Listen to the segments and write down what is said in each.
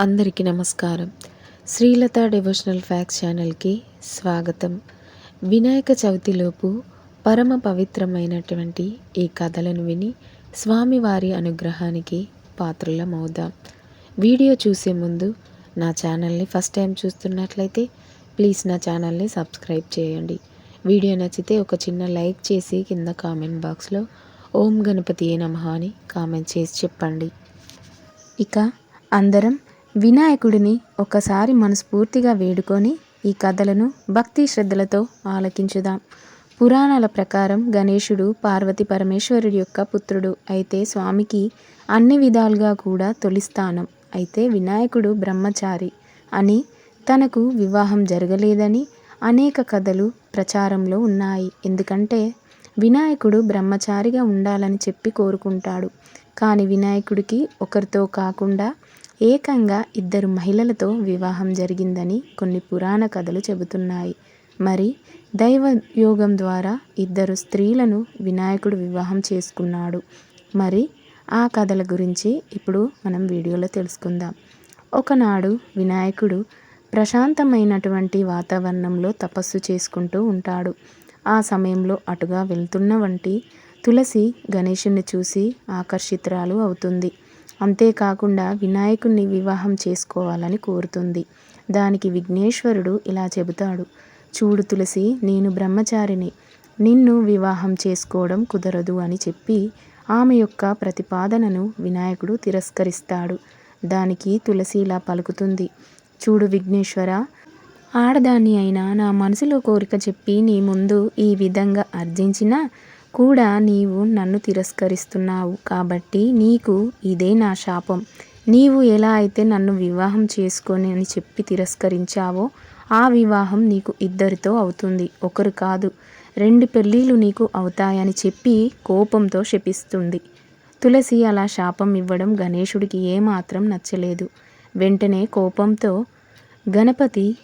అందరికీ నమస్కారం. Srilatha devotional fax ఛానల్కి స్వాగతం. వినాయక చవితిలోపు పరమ పవిత్రమైనటువంటి ఈ కథలను విని స్వామివారి అనుగ్రహానికి పాత్రలమవుదాం. వీడియో చూసే ముందు నా ఛానల్ని ఫస్ట్ టైం చూస్తున్నట్లయితే ప్లీజ్ నా ఛానల్ని సబ్స్క్రైబ్ చేయండి. వీడియో నచ్చితే ఒక చిన్న లైక్ చేసి కింద కామెంట్ బాక్స్లో ఓం గణపతి నమ అని కామెంట్ చేసి చెప్పండి. ఇక అందరం వినాయకుడిని ఒకసారి మనస్ఫూర్తిగా వేడుకొని ఈ కథలను భక్తి శ్రద్ధలతో ఆలకించుదాం. పురాణాల ప్రకారం గణేశుడు పార్వతి పరమేశ్వరుడి యొక్క పుత్రుడు. అయితే స్వామికి అన్ని విధాలుగా కూడా తొలి స్థానం. అయితే వినాయకుడు బ్రహ్మచారి అని తనకు వివాహం జరగలేదని అనేక కథలు ప్రచారంలో ఉన్నాయి. ఎందుకంటే వినాయకుడు బ్రహ్మచారిగా ఉండాలని చెప్పి కోరుకుంటాడు. కానీ వినాయకుడికి ఒకరితో కాకుండా ఏకంగా ఇద్దరు మహిళలతో వివాహం జరిగిందని కొన్ని పురాణ కథలు చెబుతున్నాయి. మరి దైవ యోగం ద్వారా ఇద్దరు స్త్రీలను వినాయకుడు వివాహం చేసుకున్నాడు. మరి ఆ కథల గురించి ఇప్పుడు మనం వీడియోలో తెలుసుకుందాం. ఒకనాడు వినాయకుడు ప్రశాంతమైనటువంటి వాతావరణంలో తపస్సు చేసుకుంటూ ఉంటాడు. ఆ సమయంలో అటుగా వెళ్తున్న వంటి తులసి గణేషుని చూసి ఆకర్షితురాలు అవుతుంది. అంతేకాకుండా వినాయకుణ్ణి వివాహం చేసుకోవాలని కోరుతుంది. దానికి విఘ్నేశ్వరుడు ఇలా చెబుతాడు. చూడు తులసి నేను బ్రహ్మచారిని. నిన్ను వివాహం చేసుకోవడం కుదరదు అని చెప్పి ఆమె యొక్క ప్రతిపాదనను వినాయకుడు తిరస్కరిస్తాడు. దానికి తులసి ఇలా పలుకుతుంది. చూడు విఘ్నేశ్వర ఆడదాన్ని అయినా నా మనసులో కోరిక చెప్పి నీ ముందు ఈ విధంగా అర్జించినా కూడా నీవు నన్ను తిరస్కరిస్తున్నావు కాబట్టి నీకు ఇదే నా శాపం. నీవు ఎలా అయితే నన్ను వివాహం చేసుకొని అని చెప్పి తిరస్కరించావో ఆ వివాహం నీకు ఇద్దరితో అవుతుంది. ఒకరు కాదు రెండు పెళ్ళిళ్ళు నీకు అవుతాయని చెప్పి కోపంతో శపిస్తుంది. తులసి అలా శాపం ఇవ్వడం గణేశుడికి ఏమాత్రం నచ్చలేదు. వెంటనే కోపంతో గణపతి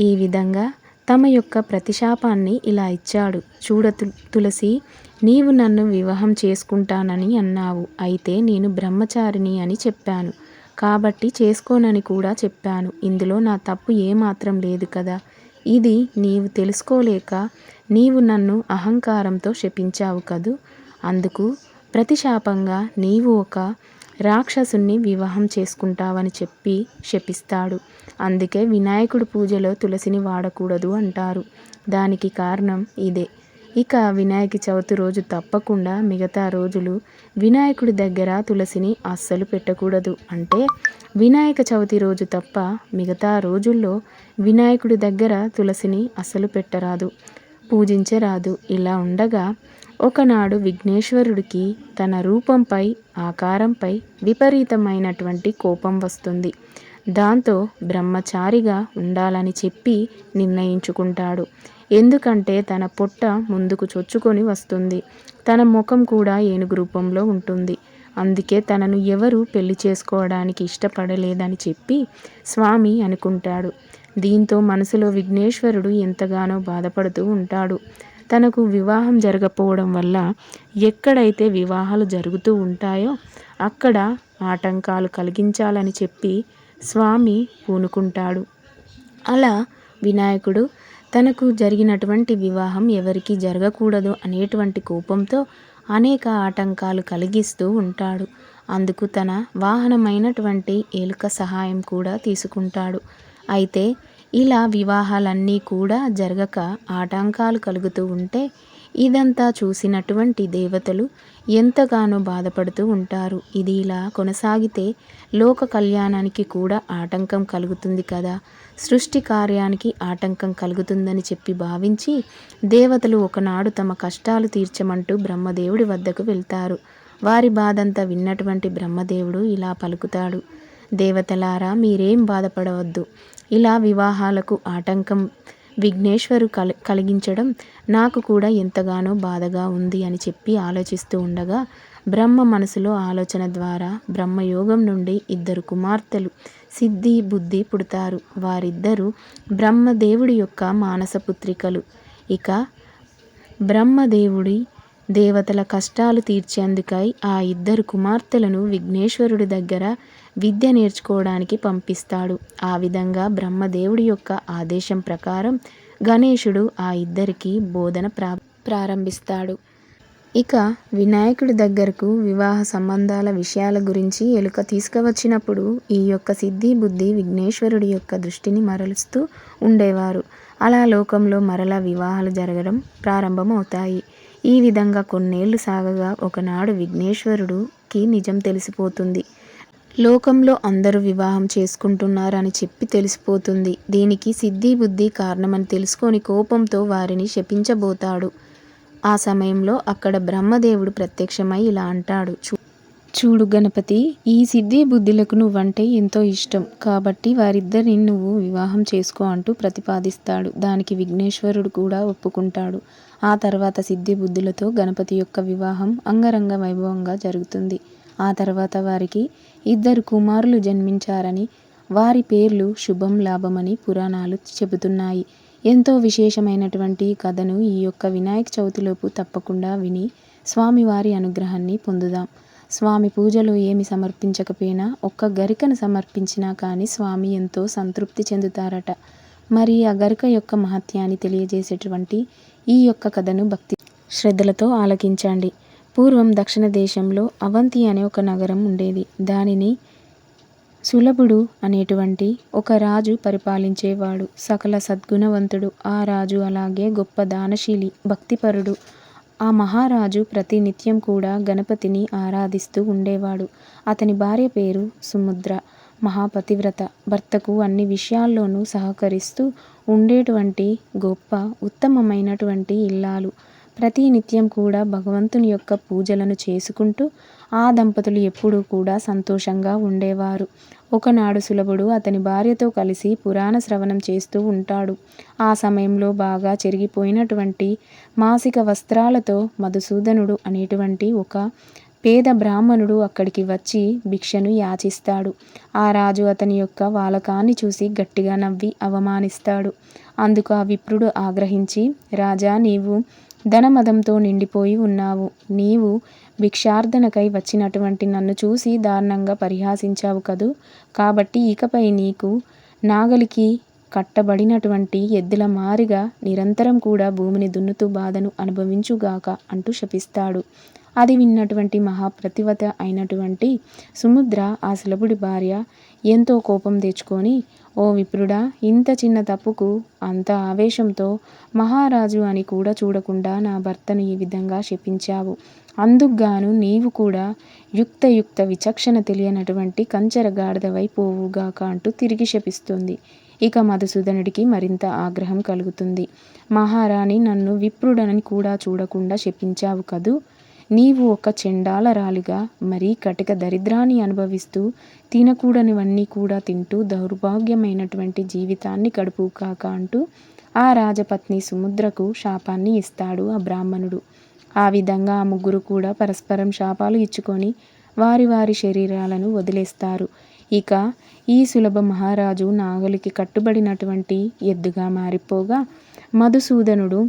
ఈ విధంగా తమ యొక్క ప్రతిశాపాన్ని ఇలా ఇచ్చాడు. చూడ తులసి నీవు నన్ను వివాహం చేసుకుంటానని అన్నావు. అయితే నేను బ్రహ్మచారిని అని చెప్పాను. కాబట్టి చేసుకోనని కూడా చెప్పాను. ఇందులో నా తప్పు ఏమాత్రం లేదు కదా? ఇది నీవు తెలుసుకోలేక నీవు నన్ను అహంకారంతో శపించావు కదూ? అందుకు ప్రతిశాపంగా నీవు ఒక రాక్షసుణ్ణి వివాహం చేసుకుంటావని చెప్పి శపిస్తాడు. అందుకే వినాయకుడి పూజలో తులసిని వాడకూడదు అంటారు. దానికి కారణం ఇదే. ఇక వినాయక చవితి రోజు తప్పకుండా మిగతా రోజులు వినాయకుడి దగ్గర తులసిని అస్సలు పెట్టకూడదు. అంటే వినాయక చవితి రోజు తప్ప మిగతా రోజుల్లో వినాయకుడి దగ్గర తులసిని అస్సలు పెట్టరాదు. పూజించరాదు. ఇలా ఉండగా ఒకనాడు విఘ్నేశ్వరుడికి తన రూపంపై ఆకారంపై విపరీతమైనటువంటి కోపం వస్తుంది. దాంతో బ్రహ్మచారిగా ఉండాలని చెప్పి నిర్ణయించుకుంటాడు. ఎందుకంటే తన పొట్ట ముందుకు చొచ్చుకొని వస్తుంది. తన ముఖం కూడా ఏనుగు రూపంలో ఉంటుంది. అందుకే తనను ఎవరు పెళ్ళి చేసుకోవడానికి ఇష్టపడలేదని చెప్పి స్వామి అనుకుంటాడు. దీంతో మనసులో విఘ్నేశ్వరుడు ఎంతగానో బాధపడుతూ ఉంటాడు. తనకు వివాహం జరగకపోవడం వల్ల ఎక్కడైతే వివాహాలు జరుగుతూ ఉంటాయో అక్కడ ఆటంకాలు కలిగించాలని చెప్పి స్వామి పూనుకుంటాడు. అలా వినాయకుడు తనకు జరిగినటువంటి వివాహం ఎవరికీ జరగకూడదు అనేటువంటి కోపంతో అనేక ఆటంకాలు కలిగిస్తూ ఉంటాడు. అందుకు తన వాహనమైనటువంటి ఏలుక సహాయం కూడా తీసుకుంటాడు. అయితే ఇలా వివాహాలన్నీ కూడా జరగక ఆటంకాలు కలుగుతూ ఉంటే ఇదంతా చూసినటువంటి దేవతలు ఎంతగానో బాధపడుతూ ఉంటారు. ఇది ఇలా కొనసాగితే లోక కళ్యాణానికి కూడా ఆటంకం కలుగుతుంది కదా. సృష్టి కార్యానికి ఆటంకం కలుగుతుందని చెప్పి భావించి దేవతలు ఒకనాడు తమ కష్టాలు తీర్చమంటూ బ్రహ్మదేవుడి వద్దకు వెళ్తారు. వారి బాధంతా విన్నటువంటి బ్రహ్మదేవుడు ఇలా పలుకుతాడు. దేవతలారా మీరేం బాధపడవద్దు. ఇలా వివాహాలకు ఆటంకం విఘ్నేశ్వరు కల కలిగించడం నాకు కూడా ఎంతగానో బాధగా ఉంది అని చెప్పి ఆలోచిస్తూ ఉండగా బ్రహ్మ మనసులో ఆలోచన ద్వారా బ్రహ్మయోగం నుండి ఇద్దరు కుమార్తెలు సిద్ధి బుద్ధి పుడతారు. వారిద్దరూ బ్రహ్మదేవుడి యొక్క మానసపుత్రికలు ఇక బ్రహ్మదేవుడి దేవతల కష్టాలు తీర్చేందుకై ఆ ఇద్దరు కుమార్తెలను విఘ్నేశ్వరుడి దగ్గర విద్య నేర్చుకోవడానికి పంపిస్తాడు. ఆ విధంగా బ్రహ్మదేవుడి యొక్క ఆదేశం ప్రకారం గణేశుడు ఆ ఇద్దరికి బోధన ప్రా ప్రారంభిస్తాడు. ఇక వినాయకుడి దగ్గరకు వివాహ సంబంధాల విషయాల గురించి ఎలుక తీసుకువచ్చినప్పుడు ఈ యొక్క సిద్ధి బుద్ధి విఘ్నేశ్వరుడి యొక్క దృష్టిని మరలుస్తూ ఉండేవారు. అలా లోకంలో మరలా వివాహాలు జరగడం ప్రారంభమవుతాయి. ఈ విధంగా కొన్నేళ్ళు సాగగా ఒకనాడు విఘ్నేశ్వరుడుకి నిజం తెలిసిపోతుంది. లోకంలో అందరూ వివాహం చేసుకుంటున్నారని చెప్పి తెలిసిపోతుంది. దీనికి సిద్ధి బుద్ధి కారణమని తెలుసుకొని కోపంతో వారిని శపించబోతాడు. ఆ సమయంలో అక్కడ బ్రహ్మదేవుడు ప్రత్యక్షమై ఇలా అంటాడు. చూ చూడు గణపతి ఈ సిద్ధి బుద్ధులకు నువ్వంటే ఎంతో ఇష్టం. కాబట్టి వారిద్దరిని నువ్వు వివాహం చేసుకో అంటూ ప్రతిపాదిస్తాడు. దానికి విఘ్నేశ్వరుడు కూడా ఒప్పుకుంటాడు. ఆ తర్వాత సిద్ధి బుద్ధులతో గణపతి యొక్క వివాహం అంగరంగ వైభవంగా జరుగుతుంది. ఆ తర్వాత వారికి ఇద్దరు కుమారులు జన్మించారని వారి పేర్లు శుభం లాభమని పురాణాలు చెబుతున్నాయి. ఎంతో విశేషమైనటువంటి కథను ఈ యొక్క వినాయక చవితిలోపు తప్పకుండా విని స్వామివారి అనుగ్రహాన్ని పొందుదాం. స్వామి పూజలో ఏమి సమర్పించకపోయినా ఒక్క గరికను సమర్పించినా కానీ స్వామి ఎంతో సంతృప్తి చెందుతారట. మరి ఆ గరిక యొక్క మహత్యాన్ని తెలియజేసేటువంటి ఈ యొక్క కథను భక్తి శ్రద్ధలతో ఆలకించండి. పూర్వం దక్షిణ దేశంలో అవంతి అనే ఒక నగరం ఉండేది. దానిని సులభుడు అనేటువంటి ఒక రాజు పరిపాలించేవాడు. సకల సద్గుణవంతుడు. ఆ రాజు అలాగే గొప్ప దానశీలి భక్తిపరుడు. ఆ మహారాజు ప్రతినిత్యం కూడా గణపతిని ఆరాధిస్తూ ఉండేవాడు. అతని భార్య పేరు సుముద్ర. మహాపతివ్రత. భర్తకు అన్ని విషయాల్లోనూ సహకరిస్తూ ఉండేటువంటి గొప్ప ఉత్తమమైనటువంటి ఇల్లాలు. ప్రతి నిత్యం కూడా భగవంతుని యొక్క పూజలను చేసుకుంటూ ఆ దంపతులు ఎప్పుడూ కూడా సంతోషంగా ఉండేవారు. ఒకనాడు సులభుడు అతని భార్యతో కలిసి పురాణ శ్రవణం చేస్తూ ఉంటాడు. ఆ సమయంలో బాగా చెరిగిపోయినటువంటి మాసిక వస్త్రాలతో మధుసూదనుడు అనేటువంటి ఒక పేద బ్రాహ్మణుడు అక్కడికి వచ్చి భిక్షను యాచిస్తాడు. ఆ రాజు అతని యొక్క వాలకాన్ని చూసి గట్టిగా నవ్వి అవమానిస్తాడు. అందుకు ఆ విప్రుడు ఆగ్రహించి రాజా నీవు ధనమదంతో నిండిపోయి ఉన్నావు. నీవు భిక్షార్థనకై వచ్చినటువంటి నన్ను చూసి దారుణంగా పరిహాసించావు కదూ? కాబట్టి ఇకపై నీకు నాగలికి కట్టబడినటువంటి ఎద్దుల మారిగా నిరంతరం కూడా భూమిని దున్నుతూ బాధను అనుభవించుగాక అంటూ శపిస్తాడు. అది విన్నటువంటి మహాప్రతివత అయినటువంటి సుముద్ర ఆ సులభుడి భార్య ఎంతో కోపం తెచ్చుకొని ఓ విప్రుడా ఇంత చిన్న తప్పుకు అంత ఆవేశంతో మహారాజు అని కూడా చూడకుండా నా భర్తను ఈ విధంగా శపించావు. అందుకుగాను నీవు కూడా యుక్తయుక్త విచక్షణ తెలియనటువంటి కంచర గాడిదవై పోవుగాక అంటూ తిరిగి శపిస్తుంది. ఇక మధుసూదనుడికి మరింత ఆగ్రహం కలుగుతుంది. మహారాణి నన్ను విప్రుడని కూడా చూడకుండా శపించావు కదూ? నీవు ఒక చెండాలరాలిగా మరీ కటిక దరిద్రాన్ని అనుభవిస్తూ తినకూడనివన్నీ కూడా తింటూ దౌర్భాగ్యమైనటువంటి జీవితాన్ని గడుపు కాక అంటూ ఆ రాజపత్ని సుముద్రకు శాపాన్ని ఇస్తాడు ఆ బ్రాహ్మణుడు. ఆ విధంగా ఆ ముగ్గురు కూడా పరస్పరం శాపాలు ఇచ్చుకొని వారి వారి శరీరాలను వదిలేస్తారు. ఇక ఈ సులభ మహారాజు నాగలికి కట్టుబడినటువంటి ఎద్దుగా మారిపోగా మధుసూదనుడు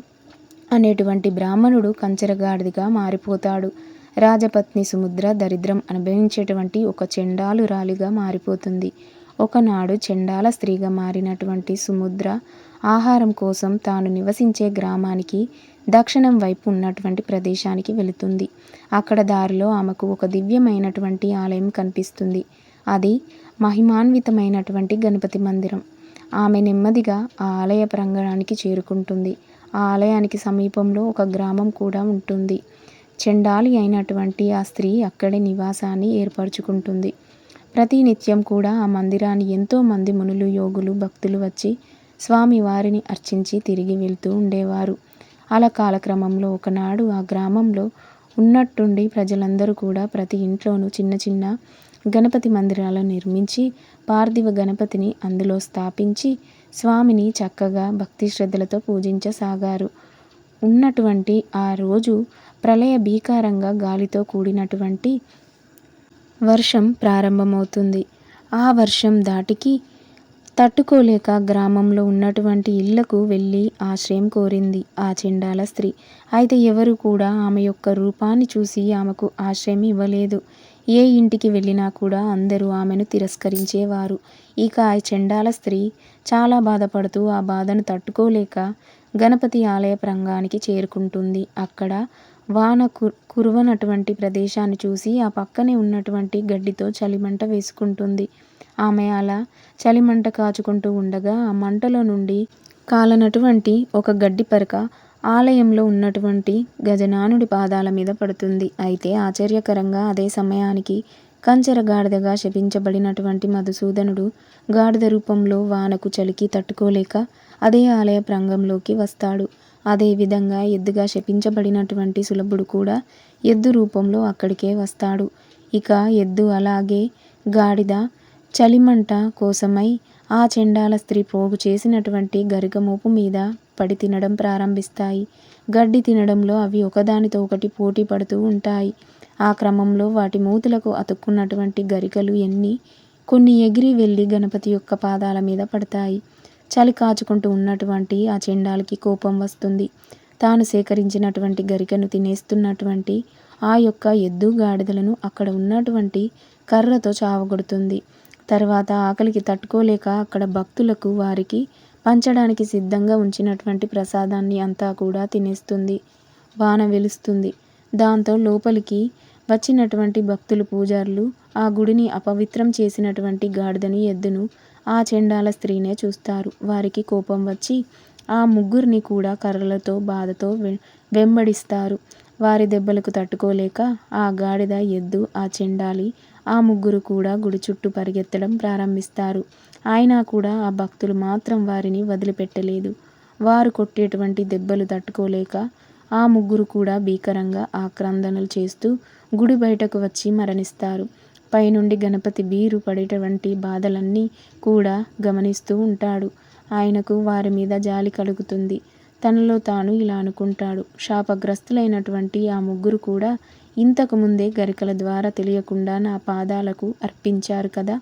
అనేటువంటి బ్రాహ్మణుడు కంచరగాడిదిగా మారిపోతాడు. రాజపత్ని సుముద్ర దరిద్రం అనుభవించేటువంటి ఒక చెండాలు రాలిగా మారిపోతుంది. ఒకనాడు చెండాల స్త్రీగా మారినటువంటి సుముద్ర ఆహారం కోసం తాను నివసించే గ్రామానికి దక్షిణం వైపు ఉన్నటువంటి ప్రదేశానికి వెళుతుంది. అక్కడ దారిలో ఆమెకు ఒక దివ్యమైనటువంటి ఆలయం కనిపిస్తుంది. అది మహిమాన్వితమైనటువంటి గణపతి మందిరం. ఆమె నెమ్మదిగా ఆ ఆలయ ప్రాంగణానికి చేరుకుంటుంది. ఆ ఆలయానికి సమీపంలో ఒక గ్రామం కూడా ఉంటుంది. చెండాలి అయినటువంటి ఆ స్త్రీ అక్కడే నివాసాన్ని ఏర్పరచుకుంటుంది. ప్రతి నిత్యం కూడా ఆ మందిరాన్ని ఎంతోమంది మునులు యోగులు భక్తులు వచ్చి స్వామి వారిని అర్చించి తిరిగి వెళ్తూ ఉండేవారు. అలా కాలక్రమంలో ఒకనాడు ఆ గ్రామంలో ఉన్నట్టుండి ప్రజలందరూ కూడా ప్రతి ఇంట్లోనూ చిన్న చిన్న గణపతి మందిరాలను నిర్మించి పార్థివ గణపతిని అందులో స్థాపించి స్వామిని చక్కగా భక్తి శ్రద్ధలతో పూజించసాగారు. ఉన్నటువంటి ఆ రోజు ప్రళయ భీకారంగా గాలితో కూడినటువంటి వర్షం ప్రారంభమవుతుంది. ఆ వర్షం దాటికి తట్టుకోలేక గ్రామంలో ఉన్నటువంటి ఇళ్ళకు వెళ్ళి ఆశ్రయం కోరింది ఆ చెండాల స్త్రీ. అయితే ఎవరు కూడా ఆమె యొక్క రూపాన్ని చూసి ఆమెకు ఆశ్రయం ఇవ్వలేదు. ఏ ఇంటికి వెళ్ళినా కూడా అందరూ ఆమెను తిరస్కరించేవారు. ఇక ఆ చండాల స్త్రీ చాలా బాధపడుతూ ఆ బాధను తట్టుకోలేక గణపతి ఆలయ ప్రాంగానికి చేరుకుంటుంది. అక్కడ వాన కు కురవనటువంటి ప్రదేశాన్ని చూసి ఆ పక్కనే ఉన్నటువంటి గడ్డితో చలిమంట వేసుకుంటుంది. ఆమె అలా చలిమంట కాచుకుంటూ ఉండగా ఆ మంటలో నుండి కాలనటువంటి ఒక గడ్డి పరక ఆలయంలో ఉన్నటువంటి గజనానుడి పాదాల మీద పడుతుంది. అయితే ఆశ్చర్యకరంగా అదే సమయానికి కంచర గాడిదగా శపించబడినటువంటి మధుసూదనుడు గాడిద రూపంలో వానకు చలికి తట్టుకోలేక అదే ఆలయ ప్రాంగంలోకి వస్తాడు. అదేవిధంగా ఎద్దుగా శపించబడినటువంటి సులభుడు కూడా ఎద్దు రూపంలో అక్కడికే వస్తాడు. ఇక ఎద్దు అలాగే గాడిద చలిమంట కోసమై ఆ చెండాల స్త్రీ పోగు చేసినటువంటి గరికమోపు మీద పడి తినడం ప్రారంభిస్తాయి. గడ్డి తినడంలో అవి ఒకదానితో ఒకటి పోటీ పడుతూ ఉంటాయి. ఆ క్రమంలో వాటి మూతులకు అతుక్కున్నటువంటి గరికలు ఎన్ని కొన్ని ఎగిరి వెళ్ళి గణపతి యొక్క పాదాల మీద పడతాయి. చలి కాచుకుంటూ ఉన్నటువంటి ఆ చెండాలకి కోపం వస్తుంది. తాను సేకరించినటువంటి గరికను తినేస్తున్నటువంటి ఆ యొక్క ఎద్దు గాడిదలను అక్కడ ఉన్నటువంటి కర్రతో చావగొడుతుంది. తర్వాత ఆకలికి తట్టుకోలేక అక్కడ భక్తులకు వారికి పంచడానికి సిద్ధంగా ఉంచినటువంటి ప్రసాదాన్ని అంతా కూడా తినేస్తుంది. వాన వెలుస్తుంది. దాంతో లోపలికి వచ్చినటువంటి భక్తులు పూజారులు ఆ గుడిని అపవిత్రం చేసినటువంటి గాడిదని ఎద్దును ఆ చెండాల స్త్రీనే చూస్తారు. వారికి కోపం వచ్చి ఆ ముగ్గురిని కూడా కర్రలతో బాధతో వెంబడిస్తారు. వారి దెబ్బలకు తట్టుకోలేక ఆ గాడిద ఎద్దు ఆ చెండాలి ఆ ముగ్గురు కూడా గుడి చుట్టూ పరిగెత్తడం ప్రారంభిస్తారు. అయినా కూడా ఆ భక్తులు మాత్రం వారిని వదిలిపెట్టలేదు. వారు కొట్టేటువంటి దెబ్బలు తట్టుకోలేక ఆ ముగ్గురు కూడా భీకరంగా ఆక్రందనలు చేస్తూ గుడి బయటకు వచ్చి మరణిస్తారు. పైనుండి గణపతి బీరు పడేటువంటి బాధలన్నీ కూడా గమనిస్తూ ఉంటాడు. ఆయనకు వారి మీద జాలి కలుగుతుంది. తనలో తాను ఇలా అనుకుంటాడు. శాపగ్రస్తులైనటువంటి ఆ ముగ్గురు కూడా ఇంతకు ముందే గరికల ద్వారా తెలియకుండా నా పాదాలకు అర్పించారు కదా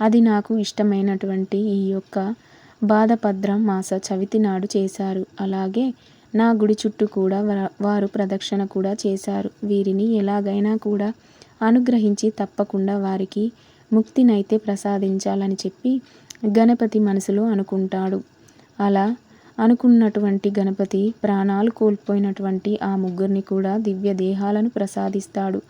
అది నాకు ఇష్టమైనటువంటి ఈ యొక్క బాధపద్ర మాస చవితి నాడు చేశారు. అలాగే నా గుడి చుట్టూ కూడా వారు ప్రదక్షిణ కూడా చేశారు. వీరిని ఎలాగైనా కూడా అనుగ్రహించి తప్పకుండా వారికి ముక్తినైతే ప్రసాదించాలని చెప్పి గణపతి మనసులో అనుకుంటాడు. అలా అనుకున్నటువంటి గణపతి ప్రాణాలు కోల్పోయినటువంటి ఆ ముగ్గురిని కూడా దివ్య దేహాలను ప్రసాదిస్తాడు.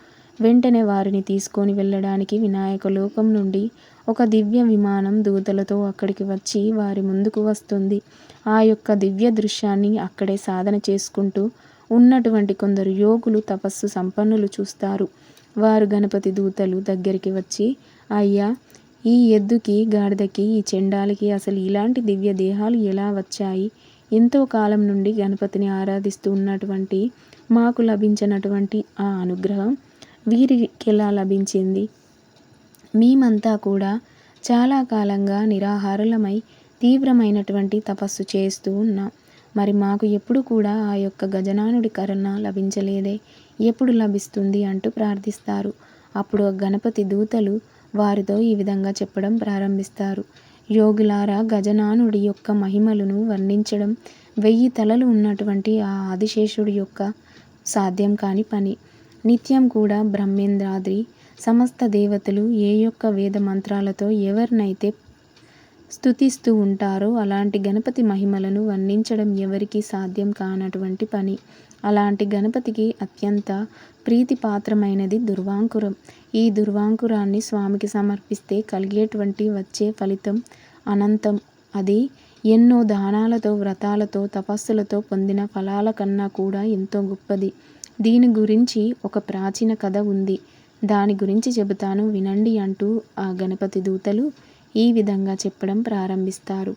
వెంటనే వారిని తీసుకొని వెళ్ళడానికి వినాయక లోకం నుండి ఒక దివ్య విమానం దూతలతో అక్కడికి వచ్చి వారి ముందుకు వస్తుంది. ఆ యొక్క దివ్య దృశ్యాన్ని అక్కడే సాధన చేసుకుంటూ ఉన్నటువంటి కొందరు యోగులు తపస్సు సంపన్నులు చూస్తారు. వారు గణపతి దూతలు దగ్గరికి వచ్చి అయ్యా ఈ ఎద్దుకి గాడిదకి ఈ చెండాలకి అసలు ఇలాంటి దివ్య దేహాలు ఎలా వచ్చాయి? ఎంతో కాలం నుండి గణపతిని ఆరాధిస్తూ ఉన్నటువంటి మాకు లభించినటువంటి ఆ అనుగ్రహం వీరికి ఎలా లభించింది? మేమంతా కూడా చాలా కాలంగా నిరాహారులమై తీవ్రమైనటువంటి తపస్సు చేస్తూ ఉన్నాం. మరి మాకు ఎప్పుడు కూడా ఆ యొక్క గజనానుడి కరుణ లభించలేదే. ఎప్పుడు లభిస్తుంది అంటూ ప్రార్థిస్తారు. అప్పుడు గణపతి దూతలు వారితో ఈ విధంగా చెప్పడం ప్రారంభిస్తారు. యోగులారా గజనానుడి యొక్క మహిమలను వర్ణించడం వెయ్యి తలలు ఉన్నటువంటి ఆ ఆదిశేషుడి యొక్క సాధ్యం కాని పని. నిత్యం కూడా బ్రహ్మేంద్రాద్రి సమస్త దేవతలు ఏ యొక్క వేద మంత్రాలతో ఎవరినైతే స్థుతిస్తూ ఉంటారో అలాంటి గణపతి మహిమలను వర్ణించడం ఎవరికీ సాధ్యం కానటువంటి పని. అలాంటి గణపతికి అత్యంత ప్రీతిపాత్రమైనది దుర్వాంకురం. ఈ దుర్వాంకురాన్ని స్వామికి సమర్పిస్తే కలిగేటువంటి వచ్చే ఫలితం అనంతం. అది ఎన్నో దానాలతో వ్రతాలతో తపస్సులతో పొందిన ఫలాల కన్నా కూడా ఎంతో గొప్పది. దీని గురించి ఒక ప్రాచీన కథ ఉంది. దాని గురించి చెబుతాను వినండి అంటూ ఆ గణపతి దూతలు ఈ విధంగా చెప్పడం ప్రారంభిస్తారు.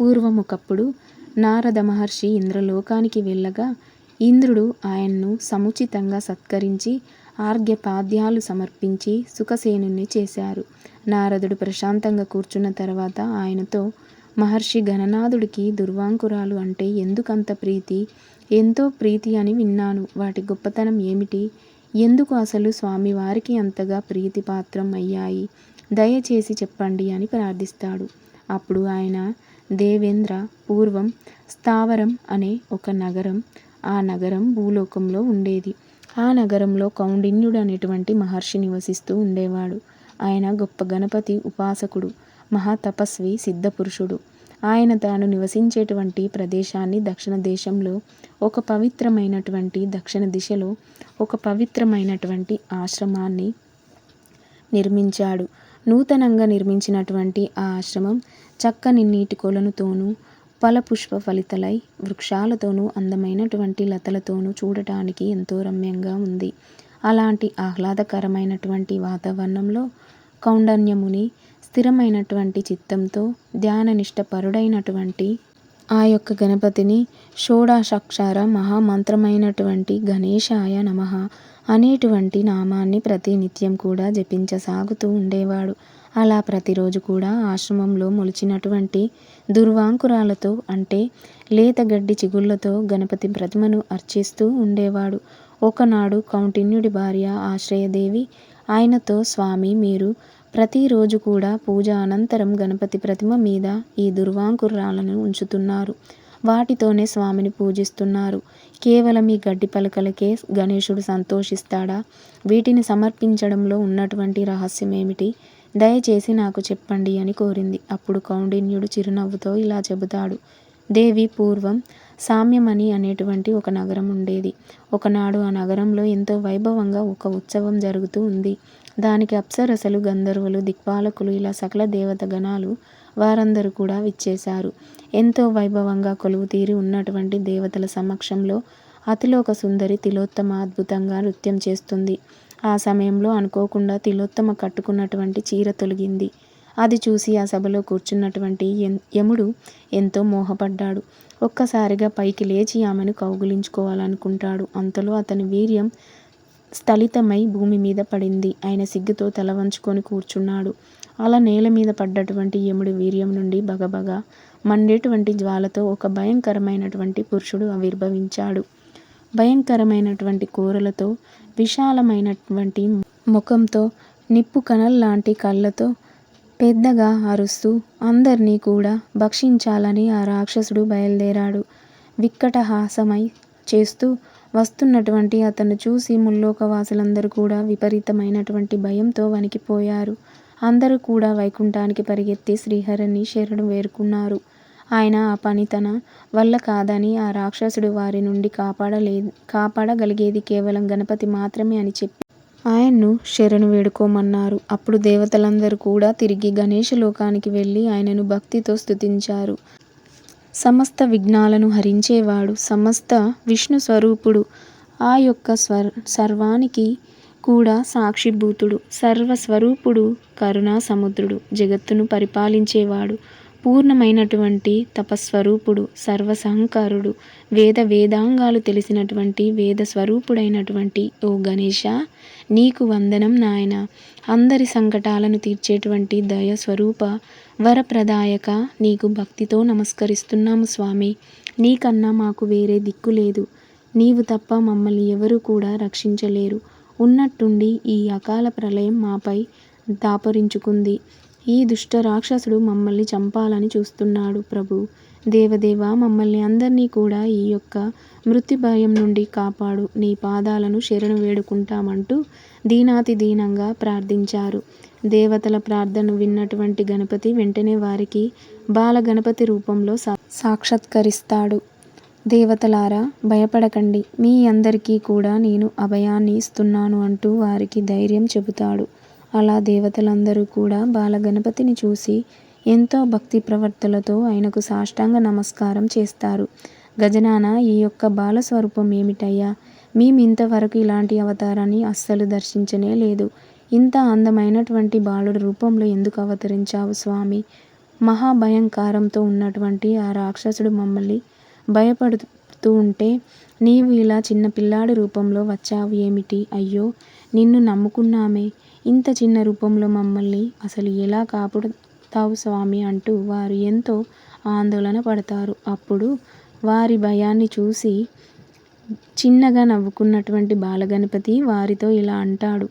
పూర్వముకప్పుడు నారద మహర్షి ఇంద్రలోకానికి వెళ్ళగా ఇంద్రుడు ఆయన్ను సముచితంగా సత్కరించి ఆర్ఘ్యపాద్యాలు సమర్పించి సుఖసేనుని చేశారు. నారదుడు ప్రశాంతంగా కూర్చున్న తర్వాత ఆయనతో మహర్షి గణనాథుడికి దుర్వాంకురాలు అంటే ఎందుకంత ప్రీతి? ఎంతో ప్రీతి అని విన్నాను. వాటి గొప్పతనం ఏమిటి? ఎందుకు అసలు స్వామివారికి అంతగా ప్రీతిపాత్రం అయ్యాయి? దయచేసి చెప్పండి అని ప్రార్థిస్తాడు. అప్పుడు ఆయన దేవేంద్ర పూర్వం స్థావరం అనే ఒక నగరం ఆ నగరం భూలోకంలో ఉండేది. ఆ నగరంలో కౌండిన్యుడు అనేటువంటి మహర్షి నివసిస్తూ ఉండేవాడు. ఆయన గొప్ప గణపతి ఉపాసకుడు మహాతపస్వి సిద్ధపురుషుడు. ఆయన తాను నివసించేటువంటి ప్రదేశాన్ని దక్షిణ దేశంలో ఒక పవిత్రమైనటువంటి దక్షిణ దిశలో ఒక పవిత్రమైనటువంటి ఆశ్రమాన్ని నిర్మించాడు. నూతనంగా నిర్మించినటువంటి ఆ ఆశ్రమం చక్కని నీటి కొలనుతోనూ ఫలపుష్ప ఫలితలై వృక్షాలతోనూ అందమైనటువంటి లతలతోనూ చూడటానికి ఎంతో రమ్యంగా ఉంది. అలాంటి ఆహ్లాదకరమైనటువంటి వాతావరణంలో కౌండన్యముని స్థిరమైనటువంటి చిత్తంతో ధ్యాననిష్టపరుడైనటువంటి ఆ యొక్క గణపతిని షోడాషాక్షార మహామంత్రమైనటువంటి గణేశాయ నమః అనేటువంటి నామాన్ని ప్రతినిత్యం కూడా జపించసాగుతూ ఉండేవాడు. అలా ప్రతిరోజు కూడా ఆశ్రమంలో మొలిచినటువంటి దుర్వాంకురాలతో అంటే లేత గడ్డి చిగుళ్ళతో గణపతి ప్రతిమను అర్చిస్తూ ఉండేవాడు. ఒకనాడు కౌంటిన్యుడి భార్య ఆశ్రయదేవి ఆయనతో స్వామి మీరు ప్రతిరోజు కూడా పూజ అనంతరం గణపతి ప్రతిమ మీద ఈ దుర్వాంకురాలను ఉంచుతున్నారు. వాటితోనే స్వామిని పూజిస్తున్నారు. కేవలం ఈ గడ్డి పలకలకే గణేశుడు సంతోషిస్తాడా? వీటిని సమర్పించడంలో ఉన్నటువంటి రహస్యం ఏమిటి దయచేసి నాకు చెప్పండి అని కోరింది. అప్పుడు కౌండిన్యుడు చిరునవ్వుతో ఇలా చెబుతాడు. దేవి పూర్వం సామ్యమణి అనేటువంటి ఒక నగరం ఉండేది. ఒకనాడు ఆ నగరంలో ఎంతో వైభవంగా ఒక ఉత్సవం జరుగుతూ ఉంది. దానికి అప్సరసలు గంధర్వులు దిక్పాలకులు ఇలా సకల దేవత గణాలు వారందరూ కూడా విచ్చేశారు. ఎంతో వైభవంగా కొలువు తీరి ఉన్నటువంటి దేవతల సమక్షంలో అతిలోక సుందరి తిలోత్తమ అద్భుతంగా నృత్యం చేస్తుంది. ఆ సమయంలో అనుకోకుండా తిలోత్తమ కట్టుకున్నటువంటి చీర తొలగింది. అది చూసి ఆ సభలో కూర్చున్నటువంటి యముడు ఎంతో మోహపడ్డాడు. ఒక్కసారిగా పైకి లేచి ఆమెను కౌగులించుకోవాలనుకుంటాడు. అంతలో అతని వీర్యం స్థలితమై భూమి మీద పడింది. ఆయన సిగ్గుతో తల వంచుకొని కూర్చున్నాడు. అలా నేల మీద పడ్డటువంటి యముడి వీర్యం నుండి బగబగ మండేటువంటి జ్వాలతో ఒక భయంకరమైనటువంటి పురుషుడు ఆవిర్భవించాడు. భయంకరమైనటువంటి కూరలతో విశాలమైనటువంటి ముఖంతో నిప్పు కణల్లాంటి కళ్ళతో పెద్దగా అరుస్తూ అందరినీ కూడా భక్షించాలని ఆ రాక్షసుడు బయలుదేరాడు. విక్కటహాసమై చేస్తూ వస్తున్నటువంటి అతను చూసి ముల్లోకవాసులందరూ కూడా విపరీతమైనటువంటి భయంతో వణికిపోయారు. అందరూ కూడా వైకుంఠానికి పరిగెత్తి శ్రీహరిని శరణు వేరుకున్నారు ఆయన ఆ పని తన వల్ల కాదని ఆ రాక్షసుడు వారి నుండి కాపాడలే కాపాడగలిగేది కేవలం గణపతి మాత్రమే అని చెప్పి ఆయన్ను శరణు వేడుకోమన్నారు. అప్పుడు దేవతలందరూ కూడా తిరిగి గణేష లోకానికి వెళ్ళి ఆయనను భక్తితో స్తుతించారు. సమస్త విఘ్నాలను హరించేవాడు సమస్త విష్ణు స్వరూపుడు ఆ యొక్క స్వర్ సర్వానికి కూడా సాక్షిభూతుడు సర్వస్వరూపుడు కరుణా సముద్రుడు జగత్తును పరిపాలించేవాడు. పూర్ణమైనటువంటి తపస్వరూపుడు సర్వసహంకారుడు వేద వేదాంగాలు తెలిసినటువంటి వేద స్వరూపుడైనటువంటి ఓ గణేష నీకు వందనం నాయన. అందరి సంకటాలను తీర్చేటువంటి దయ స్వరూప వరప్రదాయక నీకు భక్తితో నమస్కరిస్తున్నాము స్వామి. నీకన్నా మాకు వేరే దిక్కు లేదు. నీవు తప్ప మమ్మల్ని ఎవరు కూడా రక్షించలేరు. ఉన్నట్టుండి ఈ అకాల ప్రళయం మాపై దాపరించుకుంది. ఈ దుష్ట రాక్షసుడు మమ్మల్ని చంపాలని చూస్తున్నాడు ప్రభు. దేవదేవ మమ్మల్ని అందరినీ కూడా ఈ యొక్క మృత్యు భయం నుండి కాపాడు. నీ పాదాలను శరణు వేడుకుంటామంటూ దీనాతి దీనంగా ప్రార్థించారు. దేవతల ప్రార్థన విన్నటువంటి గణపతి వెంటనే వారికి బాల గణపతి రూపంలో సా సాక్షాత్కరిస్తాడు. దేవతలారా భయపడకండి. మీ అందరికీ కూడా నేను అభయాన్ని ఇస్తున్నాను అంటూ వారికి ధైర్యం చెబుతాడు. అలా దేవతలందరూ కూడా బాలగణపతిని చూసి ఎంతో భక్తి ప్రవర్తలతో ఆయనకు సాష్టాంగ నమస్కారం చేస్తారు. గజనాన ఈ యొక్క బాల స్వరూపం ఏమిటయ్యా? మేము ఇంతవరకు ఇలాంటి అవతారాన్ని అస్సలు దర్శించనే లేదు. ఇంత అందమైనటువంటి బాలుడి రూపంలో ఎందుకు అవతరించావు స్వామి? మహాభయంకారంతో ఉన్నటువంటి ఆ రాక్షసుడు మమ్మల్ని భయపడుతూ ఉంటే నీవు ఇలా చిన్న పిల్లాడి రూపంలో వచ్చావు ఏమిటి? అయ్యో నిన్ను నమ్ముకున్నామే. ఇంత చిన్న రూపంలో మమ్మల్ని అసలు ఎలా కాపాడుతావు స్వామి అంటూ వారు ఎంతో ఆందోళన పడతారు. అప్పుడు వారి భయాన్ని చూసి చిన్నగా నవ్వుకున్నటువంటి బాలగణపతి వారితో ఇలా అంటాడు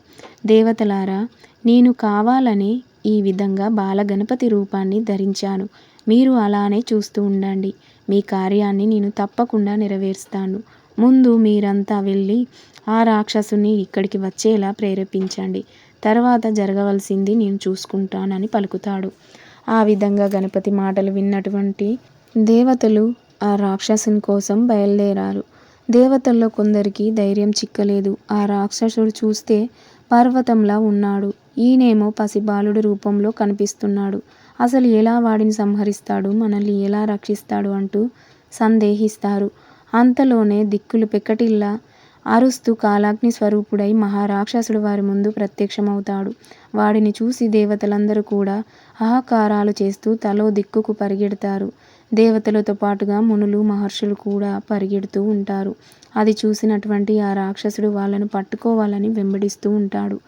దేవతలారా నేను కావాలనే ఈ విధంగా బాలగణపతి రూపాన్ని ధరించాను. మీరు అలానే చూస్తూ ఉండండి. మీ కార్యాన్ని నేను తప్పకుండా నెరవేరుస్తాను. ముందు మీరంతా వెళ్ళి ఆ రాక్షసుని ఇక్కడికి వచ్చేలా ప్రేరేపించండి. తర్వాత జరగవలసింది నేను చూసుకుంటానని పలుకుతాడు. ఆ విధంగా గణపతి మాటలు విన్నటువంటి దేవతలు ఆ రాక్షసుని కోసం బయలుదేరారు. దేవతల్లో కొందరికి ధైర్యం చిక్కలేదు. ఆ రాక్షసుడు చూస్తే పర్వతంలా ఉన్నాడు. ఈయనేమో పసిబాలుడి రూపంలో కనిపిస్తున్నాడు. అసలు ఎలా వాడిని సంహరిస్తాడు? మనల్ని ఎలా రక్షిస్తాడు? అంటూ సందేహిస్తారు. అంతలోనే దిక్కులు పెక్కటిల్లా అరుస్తూ కాలాగ్ని స్వరూపుడై మహారాక్షసుడు వారి ముందు ప్రత్యక్షమవుతాడు. వాడిని చూసి దేవతలందరూ కూడా ఆహాకారాలు చేస్తూ తలో దిక్కుకు పరిగెడతారు. దేవతలతో పాటుగా మునులు మహర్షులు కూడా పరిగెడుతూ ఉంటారు. అది చూసినటువంటి ఆ రాక్షసుడు వాళ్ళను పట్టుకోవాలని వెంబడిస్తూ ఉంటాడు.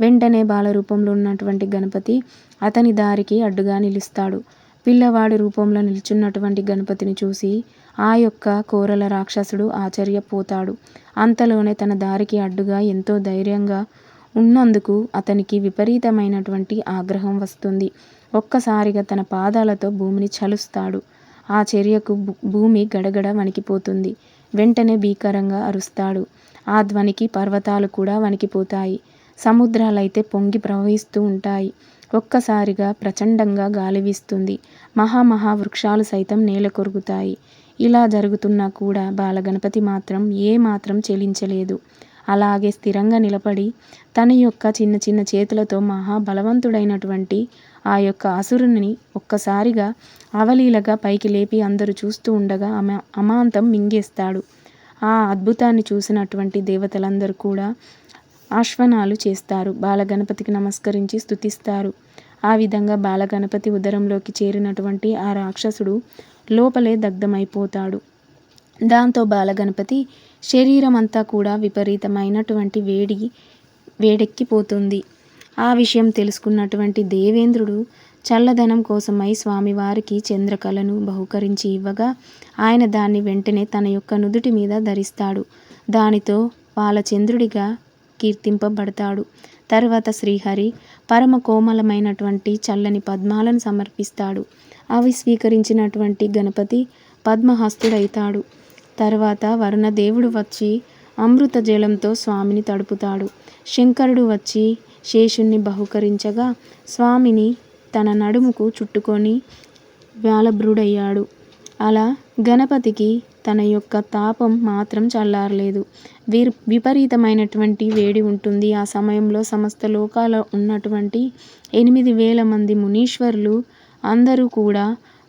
వెంటనే బాలరూపంలో ఉన్నటువంటి గణపతి అతని దారికి అడ్డుగా నిలుస్తాడు. పిల్లవాడి రూపంలో నిల్చున్నటువంటి గణపతిని చూసి ఆ యొక్క కోరల రాక్షసుడు ఆశ్చర్యపోతాడు. అంతలోనే తన దారికి అడ్డుగా ఎంతో ధైర్యంగా ఉన్నందుకు అతనికి విపరీతమైనటువంటి ఆగ్రహం వస్తుంది. ఒక్కసారిగా తన పాదాలతో భూమిని చలుస్తాడు. ఆ చర్యకు భూమి గడగడ వణికిపోతుంది. వెంటనే భీకరంగా అరుస్తాడు. ఆ ధ్వనికి పర్వతాలు కూడా వణికిపోతాయి. సముద్రాలైతే పొంగి ప్రవహిస్తూ ఉంటాయి. ఒక్కసారిగా ప్రచండంగా గాలి వీస్తుంది. మహామహా వృక్షాలు సైతం నేల కొరుగుతాయి ఇలా జరుగుతున్నా కూడా బాలగణపతి మాత్రం ఏ మాత్రం చెలించలేదు. అలాగే స్థిరంగా నిలబడి తన యొక్క చిన్న చిన్న చేతులతో మహా బలవంతుడైనటువంటి ఆ యొక్క అసురుని ఒక్కసారిగా అవలీలగా పైకి లేపి అందరూ చూస్తూ ఉండగా అమా అమాంతం మింగేస్తాడు. ఆ అద్భుతాన్ని చూసినటువంటి దేవతలందరూ కూడా ఆశ్వనాలు చేస్తారు. బాలగణపతికి నమస్కరించి స్థుతిస్తారు ఆ విధంగా బాలగణపతి ఉదరంలోకి చేరినటువంటి ఆ రాక్షసుడు లోపలే దగ్ధమైపోతాడు. దాంతో బాలగణపతి శరీరం అంతా కూడా విపరీతమైనటువంటి వేడి వేడెక్కిపోతుంది. ఆ విషయం తెలుసుకున్నటువంటి దేవేంద్రుడు చల్లదనం కోసమై స్వామివారికి చంద్రకళను బహుకరించి ఇవ్వగా ఆయన దాన్ని వెంటనే తన యొక్క నుదుటి మీద ధరిస్తాడు. దానితో బాలచంద్రుడిగా కీర్తింపబడతాడు. తర్వాత శ్రీహరి పరమ కోమలమైనటువంటి చల్లని పద్మాలను సమర్పిస్తాడు. అవి స్వీకరించినటువంటి గణపతి పద్మహస్తుడైతాడు. తర్వాత వరుణదేవుడు వచ్చి అమృత జలంతో స్వామిని తడుపుతాడు. శంకరుడు వచ్చి శేషుణ్ణి బహుకరించగా స్వామిని తన నడుముకు చుట్టుకొని వ్యాలభ్రుడయ్యాడు అలా గణపతికి తన యొక్క తాపం మాత్రం చల్లారలేదు. వీర్ విపరీతమైనటువంటి వేడి ఉంటుంది. ఆ సమయంలో సమస్త లోకాల ఉన్నటువంటి ఎనిమిది వేల మంది మునీశ్వరులు అందరూ కూడా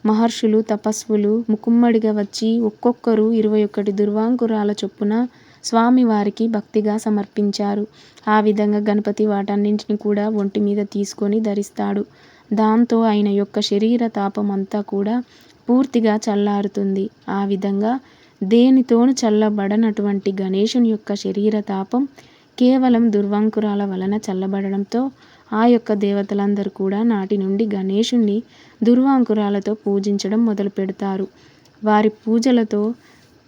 మహర్షులు తపస్వులు ముకుమ్మడిగా వచ్చి ఒక్కొక్కరు ఇరవై ఒకటి దుర్వాంకురాల చొప్పున స్వామివారికి భక్తిగా సమర్పించారు. ఆ విధంగా గణపతి వాటన్నింటిని కూడా ఒంటి మీద తీసుకొని ధరిస్తాడు. దాంతో ఆయన యొక్క శరీర తాపం అంతా కూడా పూర్తిగా చల్లారుతుంది. ఆ విధంగా దేనితోను చల్లబడనటువంటి గణేషుని యొక్క శరీర తాపం కేవలం దుర్వాంకురాల వలన చల్లబడడంతో ఆ యొక్క దేవతలందరూ కూడా నాటి నుండి గణేషుణ్ణి దుర్వాంకురాలతో పూజించడం మొదలు పెడతారు. వారి పూజలతో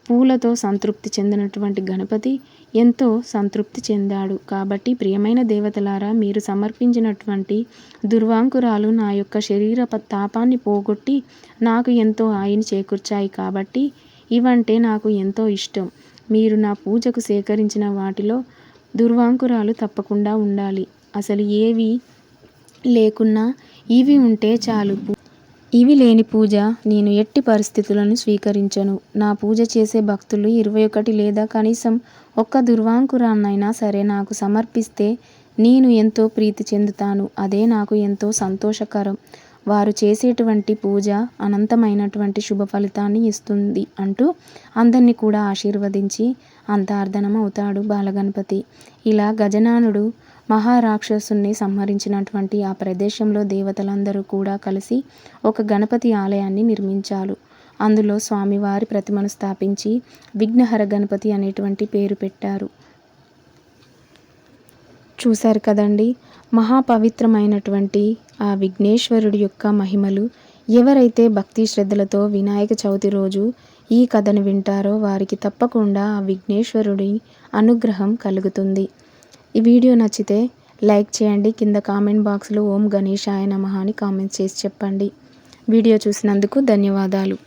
పూలతో సంతృప్తి చెందినటువంటి గణపతి ఎంతో సంతృప్తి చెందాడు. కాబట్టి ప్రియమైన దేవతలారా మీరు సమర్పించినటువంటి దుర్వాంకురాలు నా యొక్క శరీర తాపాన్ని పోగొట్టి నాకు ఎంతో హాయిని చేకూర్చాయి కాబట్టి ఇవంటే నాకు ఎంతో ఇష్టం. మీరు నా పూజకు సేకరించిన వాటిలో దుర్వాంకురాలు తప్పకుండా ఉండాలి. అసలు ఏవి లేకున్నా ఇవి ఉంటే చాలు. ఇవి లేని పూజ నేను ఎట్టి పరిస్థితులను స్వీకరించను. నా పూజ చేసే భక్తులు ఇరవై ఒకటి లేదా కనీసం ఒక్క దుర్వాంకురాన్నైనా సరే నాకు సమర్పిస్తే నేను ఎంతో ప్రీతి చెందుతాను. అదే నాకు ఎంతో సంతోషకరం. వారు చేసేటువంటి పూజ అనంతమైనటువంటి శుభ ఫలితాన్ని ఇస్తుంది అంటూ అందరినీ కూడా ఆశీర్వదించి అంతార్ధనం అవుతాడు బాలగణపతి. ఇలా గజనానుడు మహారాక్షసుని సంహరించినటువంటి ఆ ప్రదేశంలో దేవతలందరూ కూడా కలిసి ఒక గణపతి ఆలయాన్ని నిర్మించారు. అందులో స్వామివారి ప్రతిమను స్థాపించి విఘ్నహర గణపతి అనేటువంటి పేరు పెట్టారు. చూశారు కదండి మహాపవిత్రమైనటువంటి ఆ విఘ్నేశ్వరుడి యొక్క మహిమలు ఎవరైతే భక్తి శ్రద్ధలతో వినాయక చవితి రోజు ఈ కథను వింటారో వారికి తప్పకుండా ఆ విఘ్నేశ్వరుడి అనుగ్రహం కలుగుతుంది. ఈ వీడియో నచ్చితే లైక్ చేయండి. కింద కామెంట్ బాక్స్లో ఓం గణేశాయ నమః అని కామెంట్స్ చేసి చెప్పండి. వీడియో చూసినందుకు ధన్యవాదాలు.